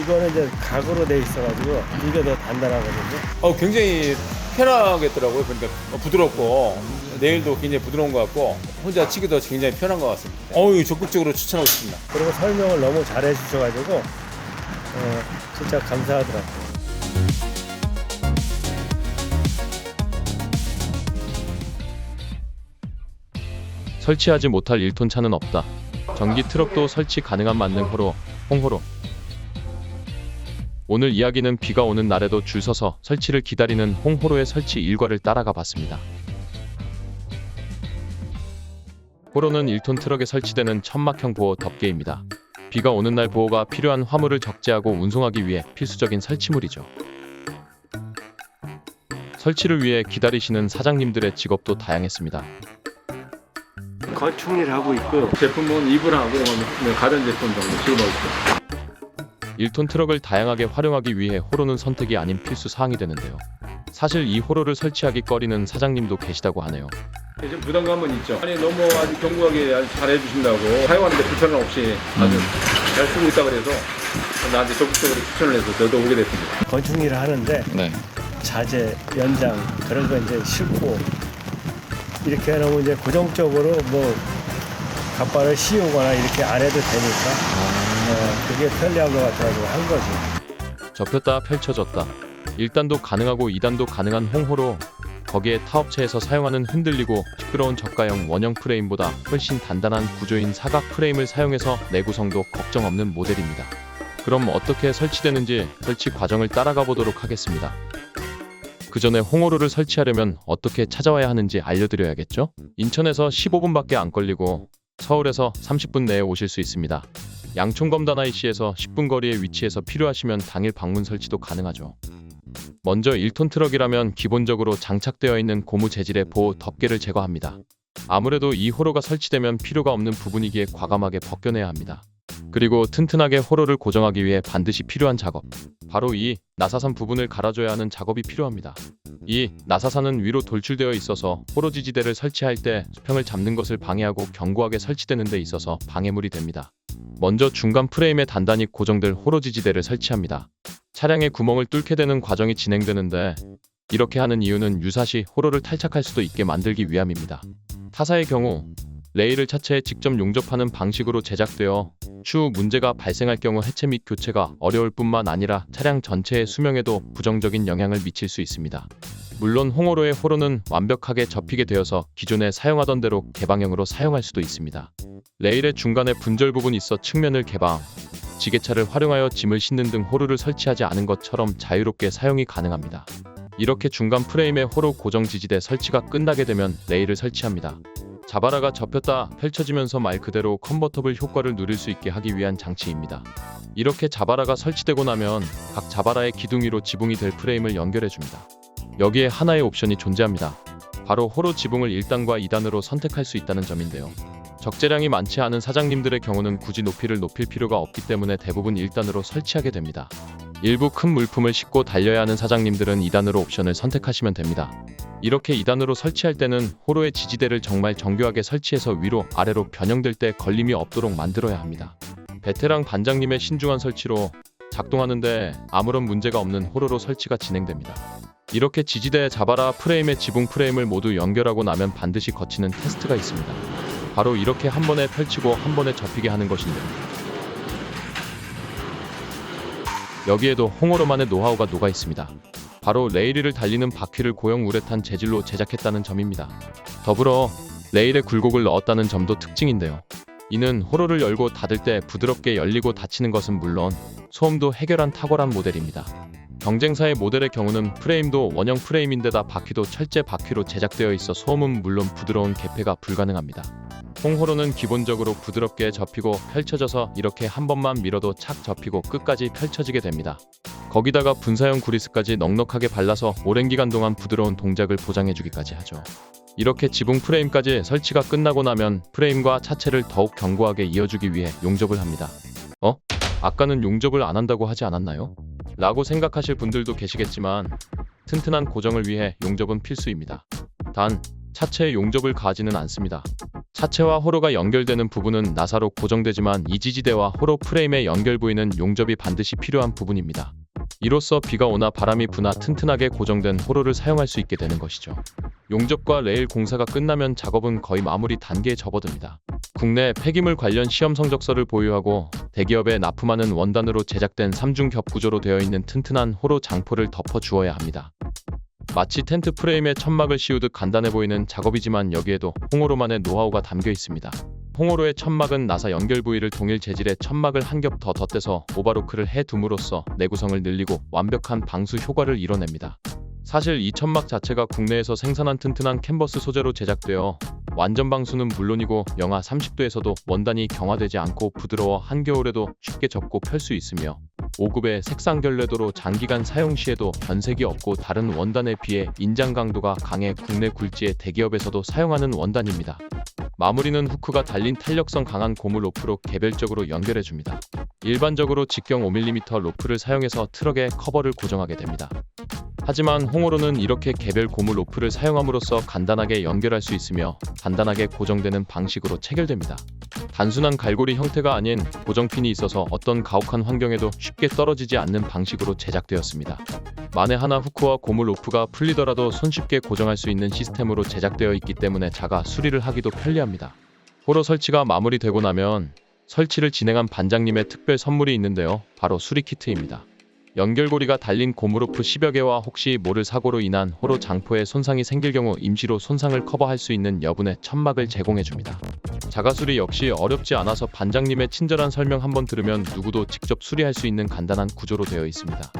이거는 이제 각으로 돼 있어가지고 이게 더 단단하거든요. 어, 굉장히 편하겠더라고요. 그러니까 부드럽고 내일도 굉장히 부드러운 것 같고 혼자 치기도 굉장히 편한 것 같습니다. 어우 적극적으로 추천하고 싶습니다. 그리고 설명을 너무 잘해 주셔가지고 어, 진짜 감사하더라고요. 설치하지 못할 1톤 차는 없다. 전기 트럭도 설치 가능한 만능 호로, 홍호로. 오늘 이야기는 비가 오는 날에도 줄 서서 설치를 기다리는 홍호로의 설치 일과를 따라가 봤습니다. 호로는 1톤 트럭에 설치되는 천막형 보호 덮개입니다. 비가 오는 날 보호가 필요한 화물을 적재하고 운송하기 위해 필수적인 설치물이죠. 설치를 위해 기다리시는 사장님들의 직업도 다양했습니다. 건충일 하고 있고요. 제품은 이불하고 가전 제품 정도 지금 있고 1톤 트럭을 다양하게 활용하기 위해 호로는 선택이 아닌 필수 사항이 되는데요. 사실 이 호로를 설치하기 꺼리는 사장님도 계시다고 하네요. 좀 부담감은 있죠. 아니 너무 아주 견고하게 아주 잘 해주신다고 사용하는데 불편함 없이 아주 잘 쓰고 있다 그래서 나한테 적극적으로 추천을 해서 저도 오게 됐습니다. 건충일을 하는데 네. 자재, 연장 그런 거 이제 싫고 이렇게 해놓으면 이제 고정적으로 뭐 갑바를 씌우거나 이렇게 안 해도 되니까 어, 그게 편리한 것 같아가지고 한 거지. 접혔다 펼쳐졌다. 1단도 가능하고 2단도 가능한 홍호로 거기에 타업체에서 사용하는 흔들리고 시끄러운 저가형 원형 프레임보다 훨씬 단단한 구조인 사각 프레임을 사용해서 내구성도 걱정 없는 모델입니다. 그럼 어떻게 설치되는지 설치 과정을 따라가 보도록 하겠습니다. 그 전에 홍호로를 설치하려면 어떻게 찾아와야 하는지 알려드려야겠죠? 인천에서 15분밖에 안 걸리고 서울에서 30분 내에 오실 수 있습니다. 양촌검단 IC에서 10분 거리에 위치해서 필요하시면 당일 방문 설치도 가능하죠. 먼저 1톤 트럭이라면 기본적으로 장착되어 있는 고무 재질의 보호 덮개를 제거합니다. 아무래도 이 호로가 설치되면 필요가 없는 부분이기에 과감하게 벗겨내야 합니다. 그리고 튼튼하게 호로를 고정하기 위해 반드시 필요한 작업. 바로 이 나사산 부분을 갈아줘야 하는 작업이 필요합니다. 이 나사산은 위로 돌출되어 있어서 호로 지지대를 설치할 때 수평을 잡는 것을 방해하고 견고하게 설치되는 데 있어서 방해물이 됩니다. 먼저 중간 프레임에 단단히 고정될 호로 지지대를 설치합니다. 차량의 구멍을 뚫게 되는 과정이 진행되는데 이렇게 하는 이유는 유사시 호로를 탈착할 수도 있게 만들기 위함입니다. 타사의 경우 레일을 차체에 직접 용접하는 방식으로 제작되어 추후 문제가 발생할 경우 해체 및 교체가 어려울 뿐만 아니라 차량 전체의 수명에도 부정적인 영향을 미칠 수 있습니다. 물론 홍호로의 호로는 완벽하게 접히게 되어서 기존에 사용하던 대로 개방형으로 사용할 수도 있습니다. 레일의 중간에 분절 부분이 있어 측면을 개방, 지게차를 활용하여 짐을 싣는 등 호루를 설치하지 않은 것처럼 자유롭게 사용이 가능합니다. 이렇게 중간 프레임에 호로 고정 지지대 설치가 끝나게 되면 레일을 설치합니다. 자바라가 접혔다 펼쳐지면서 말 그대로 컨버터블 효과를 누릴 수 있게 하기 위한 장치입니다. 이렇게 자바라가 설치되고 나면 각 자바라의 기둥 위로 지붕이 될 프레임을 연결해 줍니다. 여기에 하나의 옵션이 존재합니다. 바로 호로 지붕을 1단과 2단으로 선택할 수 있다는 점인데요. 적재량이 많지 않은 사장님들의 경우는 굳이 높이를 높일 필요가 없기 때문에 대부분 1단으로 설치하게 됩니다. 일부 큰 물품을 싣고 달려야 하는 사장님들은 2단으로 옵션을 선택하시면 됩니다. 이렇게 2단으로 설치할 때는 호로의 지지대를 정말 정교하게 설치해서 위로 아래로 변형될 때 걸림이 없도록 만들어야 합니다. 베테랑 반장님의 신중한 설치로 작동하는데 아무런 문제가 없는 호로로 설치가 진행됩니다. 이렇게 지지대 자바라 프레임의 지붕 프레임을 모두 연결하고 나면 반드시 거치는 테스트가 있습니다. 바로 이렇게 한 번에 펼치고 한 번에 접히게 하는 것인데요. 여기에도 홍어로만의 노하우가 녹아 있습니다. 바로 레일 을 달리는 바퀴를 고형 우레탄 재질로 제작했다는 점입니다. 더불어 레일에 굴곡을 넣었다는 점도 특징인데요. 이는 호로를 열고 닫을 때 부드럽게 열리고 닫히는 것은 물론 소음도 해결한 탁월한 모델입니다. 경쟁사의 모델의 경우는 프레임도 원형 프레임인데다 바퀴도 철제 바퀴로 제작되어 있어 소음은 물론 부드러운 개폐가 불가능합니다. 홍호로는 기본적으로 부드럽게 접히고 펼쳐져서 이렇게 한 번만 밀어도 착 접히고 끝까지 펼쳐지게 됩니다. 거기다가 분사형 구리스까지 넉넉하게 발라서 오랜 기간 동안 부드러운 동작을 보장해주기까지 하죠. 이렇게 지붕 프레임까지 설치가 끝나고 나면 프레임과 차체를 더욱 견고하게 이어주기 위해 용접을 합니다. 어? 아까는 용접을 안 한다고 하지 않았나요? 라고 생각하실 분들도 계시겠지만 튼튼한 고정을 위해 용접은 필수입니다. 단 차체에 용접을 가하지는 않습니다. 차체와 호로가 연결되는 부분은 나사로 고정되지만 이 지지대와 호로 프레임의 연결 부위는 용접이 반드시 필요한 부분입니다. 이로써 비가 오나 바람이 부나 튼튼하게 고정된 호로를 사용할 수 있게 되는 것이죠. 용접과 레일 공사가 끝나면 작업은 거의 마무리 단계에 접어듭니다. 국내 폐기물 관련 시험 성적서를 보유하고 대기업에 납품하는 원단으로 제작된 3중 겹 구조로 되어 있는 튼튼한 호로 장포를 덮어 주어야 합니다. 마치 텐트 프레임에 천막을 씌우듯 간단해 보이는 작업이지만 여기에도 홍호로만의 노하우가 담겨 있습니다. 홍호로의 천막은 나사 연결 부위를 동일 재질의 천막을 한 겹 더 덧대서 오바로크를 해 둠으로써 내구성을 늘리고 완벽한 방수 효과를 이뤄냅니다. 사실 이 천막 자체가 국내에서 생산한 튼튼한 캔버스 소재로 제작되어 완전 방수는 물론이고 영하 30도에서도 원단이 경화되지 않고 부드러워 한겨울에도 쉽게 접고 펼 수 있으며 5급의 색상 결례도로 장기간 사용 시에도 변색이 없고 다른 원단에 비해 인장 강도가 강해 국내 굴지의 대기업에서도 사용하는 원단입니다. 마무리는 후크가 달린 탄력성 강한 고무 로프로 개별적으로 연결해 줍니다. 일반적으로 직경 5mm 로프를 사용해서 트럭의 커버를 고정하게 됩니다. 하지만 홍어로는 이렇게 개별 고무 로프를 사용함으로써 간단하게 연결할 수 있으며 간단하게 고정되는 방식으로 체결됩니다. 단순한 갈고리 형태가 아닌 고정핀이 있어서 어떤 가혹한 환경에도 쉽게 떨어지지 않는 방식으로 제작되었습니다. 만에 하나 후크와 고무 로프가 풀리더라도 손쉽게 고정할 수 있는 시스템으로 제작되어 있기 때문에 자가 수리를 하기도 편리합니다. 호로 설치가 마무리되고 나면 설치를 진행한 반장님의 특별 선물이 있는데요. 바로 수리 키트입니다. 연결고리가 달린 고무로프 10여 개와 혹시 모를 사고로 인한 호로 장포에 손상이 생길 경우 임시로 손상을 커버할 수 있는 여분의 천막을 제공해 줍니다. 자가수리 역시 어렵지 않아서 반장님의 친절한 설명 한번 들으면 누구도 직접 수리할 수 있는 간단한 구조로 되어 있습니다.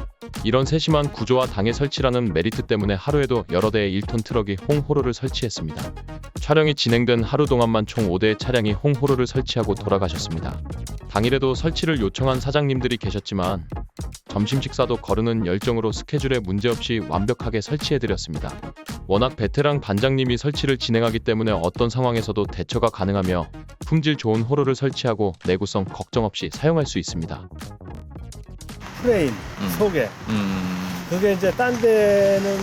이런 세심한 구조와 당해 설치라는 메리트 때문에 하루에도 여러 대의 1톤 트럭이 홍호로를 설치했습니다. 촬영이 진행된 하루 동안만 총 5대의 차량이 홍호로를 설치하고 돌아가셨습니다. 당일에도 설치를 요청한 사장님들이 계셨지만 점심 식사도 거르는 열정으로 스케줄에 문제없이 완벽하게 설치해드렸습니다. 워낙 베테랑 반장님이 설치를 진행하기 때문에 어떤 상황에서도 대처가 가능하며 품질 좋은 호로를 설치하고 내구성 걱정 없이 사용할 수 있습니다. 프레임 음. 속에 음, 그게 이제 딴 데는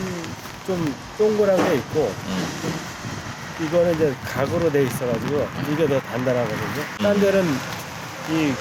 좀 동그란 게 있고 음, 이거는 이제 각으로 돼 있어가지고 이게 더 단단하거든요. 딴 음. 데는 이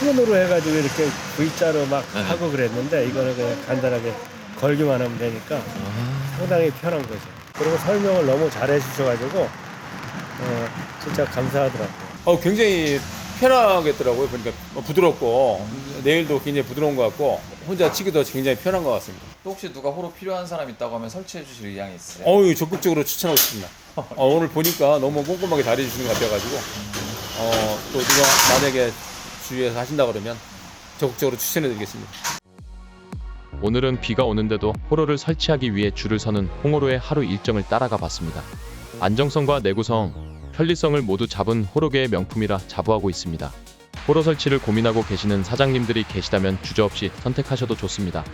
끈으로 해가지고 이렇게 V자로 막 네. 하고 그랬는데 이거는 그냥 간단하게 걸기만 하면 되니까 아, 상당히 편한 거죠. 그리고 설명을 너무 잘해 주셔가지고 어, 진짜 감사하더라고요. 어, 굉장히 편하겠더라고요. 그러니까 부드럽고 내일도 굉장히 부드러운 것 같고 혼자 치기도 굉장히 편한 것 같습니다. 또 혹시 누가 호로 필요한 사람 있다고 하면 설치해 주실 의향이 있으세요? 어유 적극적으로 추천하고 있습니다. 어, 오늘 보니까 너무 꼼꼼하게 잘해 주시는 것 같아가지고 어, 또 누가 만약에 주위에서 하신다 그러면 적극적으로 추천해 드리겠습니다. 오늘은 비가 오는데도 호로를 설치하기 위해 줄을 서는 홍호로의 하루 일정을 따라가 봤습니다. 안정성과 내구성, 편리성을 모두 잡은 호로계의 명품이라 자부하고 있습니다. 호로 설치를 고민하고 계시는 사장님들이 계시다면 주저없이 선택하셔도 좋습니다.